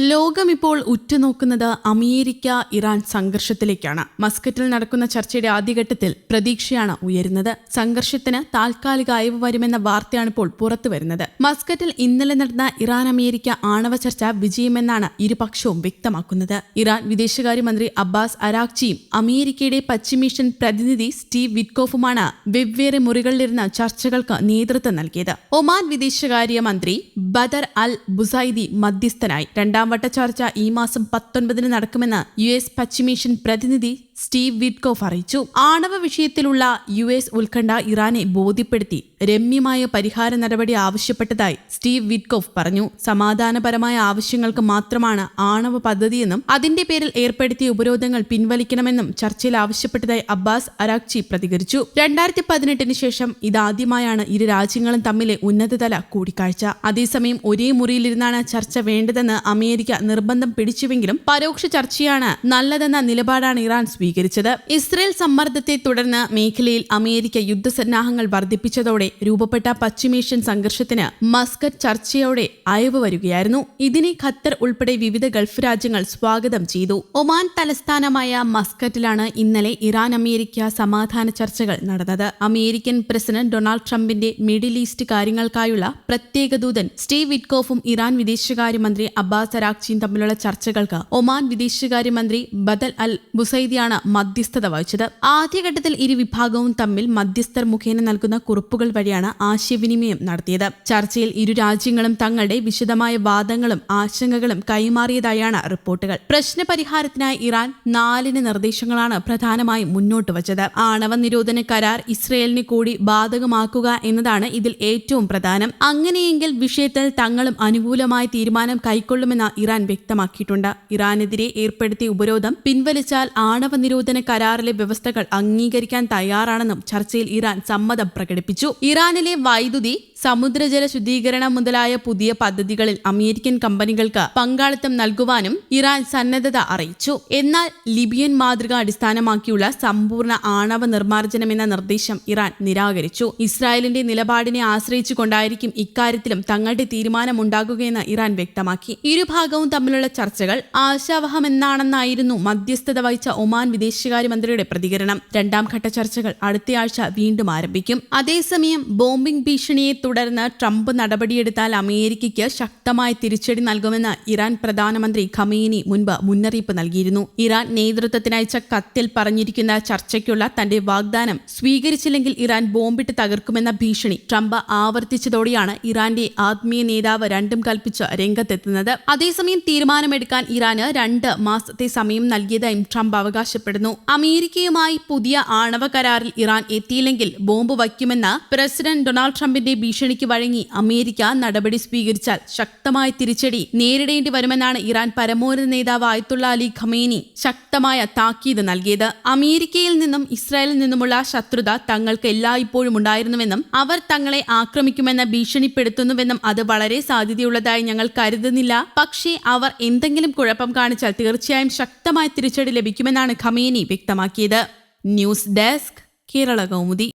ലോകം ഇപ്പോൾ ഉറ്റുനോക്കുന്നത് അമേരിക്ക ഇറാൻ സംഘർഷത്തിലേക്കാണ്. മസ്കറ്റിൽ നടക്കുന്ന ചർച്ചയുടെ ആദ്യഘട്ടത്തിൽ പ്രതീക്ഷയാണ് ഉയരുന്നത്. സംഘർഷത്തിന് താൽക്കാലിക അയവ് വരുമെന്ന വാർത്തയാണ് ഇപ്പോൾ പുറത്തു വരുന്നത്. മസ്കറ്റിൽ ഇന്നലെ നടന്ന ഇറാൻ അമേരിക്ക ആണവ ചർച്ച വിജയമെന്നാണ് ഇരുപക്ഷവും വ്യക്തമാക്കുന്നത്. ഇറാൻ വിദേശകാര്യമന്ത്രി അബ്ബാസ് അരാക്ചിയും അമേരിക്കയുടെ പശ്ചിമേഷ്യൻ പ്രതിനിധി സ്റ്റീവ് വിറ്റ്കോഫുമാണ് വെവ്വേറെ മുറികളിലിരുന്ന ചർച്ചകൾക്ക് നേതൃത്വം നൽകിയത്. ഒമാൻ വിദേശകാര്യമന്ത്രി ബദർ അൽ ബുസൈദി മധ്യസ്ഥനായി. രണ്ടാം വട്ട ചർച്ച ഈ മാസം പത്തൊൻപതിന് നടക്കുമെന്ന് യു എസ് പശ്ചിമേഷ്യൻ പ്രതിനിധി സ്റ്റീവ് വിറ്റ്കോഫ് അറിയിച്ചു. ആണവ വിഷയത്തിലുള്ള യു എസ് ഉത്കണ്ഠ ഇറാനെ ബോധ്യപ്പെടുത്തി രമ്യമായ പരിഹാര നടപടി ആവശ്യപ്പെട്ടതായി സ്റ്റീവ് വിറ്റ്കോഫ് പറഞ്ഞു. സമാധാനപരമായ ആവശ്യങ്ങൾക്ക് മാത്രമാണ് ആണവ പദ്ധതിയെന്നും അതിന്റെ പേരിൽ ഏർപ്പെടുത്തിയ ഉപരോധങ്ങൾ പിൻവലിക്കണമെന്നും ചർച്ചയിൽ ആവശ്യപ്പെട്ടതായി അബ്ബാസ് അരാക്ചി പ്രതികരിച്ചു. രണ്ടായിരത്തി പതിനെട്ടിന് ശേഷം ഇതാദ്യമായാണ് ഇരു രാജ്യങ്ങളും തമ്മിലെ ഉന്നതതല കൂടിക്കാഴ്ച. അതേസമയം ഒരേ മുറിയിലിരുന്നാണ് ചർച്ച വേണ്ടതെന്ന് അമേരിക്ക നിർബന്ധം പിടിച്ചുവെങ്കിലും പരോക്ഷ ചർച്ചയാണ് നല്ലതെന്ന നിലപാടാണ് ഇറാൻ സ്വീകരിച്ചത്. ഇസ്രയേൽ സമ്മർദ്ദത്തെ തുടർന്ന് മേഖലയിൽ അമേരിക്ക യുദ്ധസന്നാഹങ്ങൾ വർദ്ധിപ്പിച്ചതോടെ രൂപപ്പെട്ട പശ്ചിമേഷ്യൻ സംഘർഷത്തിന് മസ്കറ്റ് ചർച്ചയോടെ അയവ് വരികയായിരുന്നു. ഇതിനെ ഖത്തർ ഉൾപ്പെടെ വിവിധ ഗൾഫ് രാജ്യങ്ങൾ സ്വാഗതം ചെയ്തു. ഒമാൻ തലസ്ഥാനമായ മസ്കറ്റിലാണ് ഇന്നലെ ഇറാൻ അമേരിക്ക സമാധാന ചർച്ചകൾ നടന്നത്. അമേരിക്കൻ പ്രസിഡന്റ് ഡൊണാൾഡ് ട്രംപിന്റെ മിഡിൽ ഈസ്റ്റ് കാര്യങ്ങൾക്കായുള്ള പ്രത്യേക ദൂതൻ സ്റ്റീവ് വിറ്റ്കോഫും ഇറാൻ വിദേശകാര്യമന്ത്രി അബ്ബാസ് അരാക്ചിയും തമ്മിലുള്ള ചർച്ചകൾക്ക് ഒമാൻ വിദേശകാര്യമന്ത്രി ബദൽ അൽ ബുസൈദിയാണ് മധ്യസ്ഥത വഹിച്ചത്. ആദ്യഘട്ടത്തിൽ ഇരു വിഭാഗവും തമ്മിൽ മധ്യസ്ഥർ മുഖേന നൽകുന്ന കുറിപ്പുകൾ വഴിയാണ് ആശയവിനിമയം നടത്തിയത്. ചർച്ചയിൽ ഇരു രാജ്യങ്ങളും തങ്ങളുടെ വിശദമായ വാദങ്ങളും ആശങ്കകളും കൈമാറിയതായാണ് റിപ്പോർട്ടുകൾ. പ്രശ്നപരിഹാരത്തിനായി ഇറാൻ നാലിന് നിർദ്ദേശങ്ങളാണ് പ്രധാനമായും മുന്നോട്ട് വച്ചത്. ആണവ നിരോധന കരാർ ഇസ്രയേലിന് കൂടി ബാധകമാക്കുക എന്നതാണ് ഇതിൽ ഏറ്റവും പ്രധാനം. അങ്ങനെയെങ്കിൽ വിഷയത്തിൽ തങ്ങളും അനുകൂലമായ തീരുമാനം കൈക്കൊള്ളുമെന്ന് ഇറാൻ വ്യക്തമാക്കിയിട്ടുണ്ട്. ഇറാനെതിരെ ഏർപ്പെടുത്തിയ ഉപരോധം പിൻവലിച്ചാൽ ആണവ നിരോധന കരാറിലെ വ്യവസ്ഥകൾ അംഗീകരിക്കാൻ തയ്യാറാണെന്നും ചർച്ചയിൽ ഇറാൻ സമ്മതം പ്രകടിപ്പിച്ചു. ഇറാനിലെ വൈദ്യുതി സമുദ്രജല ശുദ്ധീകരണം മുതലായ പുതിയ പദ്ധതികളിൽ അമേരിക്കൻ കമ്പനികൾക്ക് പങ്കാളിത്തം നൽകുവാനും ഇറാൻ സന്നദ്ധത അറിയിച്ചു. എന്നാൽ ലിബിയൻ മാതൃക അടിസ്ഥാനമാക്കിയുള്ള സമ്പൂർണ ആണവ നിർമ്മാർജനം എന്ന നിർദ്ദേശം ഇറാൻ നിരാകരിച്ചു. ഇസ്രായേലിന്റെ നിലപാടിനെ ആശ്രയിച്ചുകൊണ്ടായിരിക്കും ഇക്കാര്യത്തിലും തങ്ങളുടെ തീരുമാനമുണ്ടാകുകയെന്ന് ഇറാൻ വ്യക്തമാക്കി. ഇരുഭാഗവും തമ്മിലുള്ള ചർച്ചകൾ ആശാവഹമെന്നാണെന്നായിരുന്നു മധ്യസ്ഥത വഹിച്ച ഒമാൻ വിദേശകാര്യമന്ത്രിയുടെ പ്രതികരണം. രണ്ടാം ഘട്ട ചർച്ചകൾ അടുത്തയാഴ്ച വീണ്ടും ആരംഭിക്കും. അതേസമയം ബോംബിംഗ് ഭീഷണിയെ തുടർന്ന് ട്രംപ് നടപടിയെടുത്താൽ അമേരിക്കയ്ക്ക് ശക്തമായ തിരിച്ചടി നൽകുമെന്ന് ഇറാൻ പ്രധാനമന്ത്രി ഖമീനി മുൻപ് മുന്നറിയിപ്പ് നൽകിയിരുന്നു. ഇറാൻ നേതൃത്വത്തിനയച്ച കത്തിൽ പറഞ്ഞിരിക്കുന്ന ചർച്ചയ്ക്കുള്ള തന്റെ വാഗ്ദാനം സ്വീകരിച്ചില്ലെങ്കിൽ ഇറാൻ ബോംബിട്ട് തകർക്കുമെന്ന ഭീഷണി ട്രംപ് ആവർത്തിച്ചതോടെയാണ് ഇറാന്റെ ആത്മീയ നേതാവ് രണ്ടും കൽപ്പിച്ച് രംഗത്തെത്തുന്നത്. അതേസമയം തീരുമാനമെടുക്കാൻ ഇറാന് രണ്ട് മാസത്തെ സമയം നൽകിയതായും ട്രംപ് അവകാശപ്പെടുന്നു. അമേരിക്കയുമായി പുതിയ ആണവ കരാറിൽ ഇറാൻ എത്തിയില്ലെങ്കിൽ ബോംബ് വയ്ക്കുമെന്ന് പ്രസിഡന്റ് ഡൊണാൾഡ് ട്രംപിന്റെ ഭീഷണിക്ക് വഴങ്ങി അമേരിക്ക നടപടി സ്വീകരിച്ചാൽ ശക്തമായ തിരിച്ചടി നേരിടേണ്ടി വരുമെന്നാണ് ഇറാൻ പരമോന്നത നേതാവ് ആയത്തുള്ള അലി ഖമേനി ശക്തമായ താക്കീത് നൽകിയത്. അമേരിക്കയിൽ നിന്നും ഇസ്രായേലിൽ നിന്നുമുള്ള ശത്രുത തങ്ങൾക്ക് എല്ലായ്പ്പോഴും ഉണ്ടായിരുന്നുവെന്നും അവർ തങ്ങളെ ആക്രമിക്കുമെന്ന് ഭീഷണിപ്പെടുത്തുന്നുവെന്നും അത് വളരെ സാധ്യതയുള്ളതായി ഞങ്ങൾ കരുതുന്നില്ല. പക്ഷേ അവർ എന്തെങ്കിലും കുഴപ്പം കാണിച്ചാൽ തീർച്ചയായും ശക്തമായ തിരിച്ചടി ലഭിക്കുമെന്നാണ് ഖമേനി വ്യക്തമാക്കിയത്. News desk Kerala Kaumudi.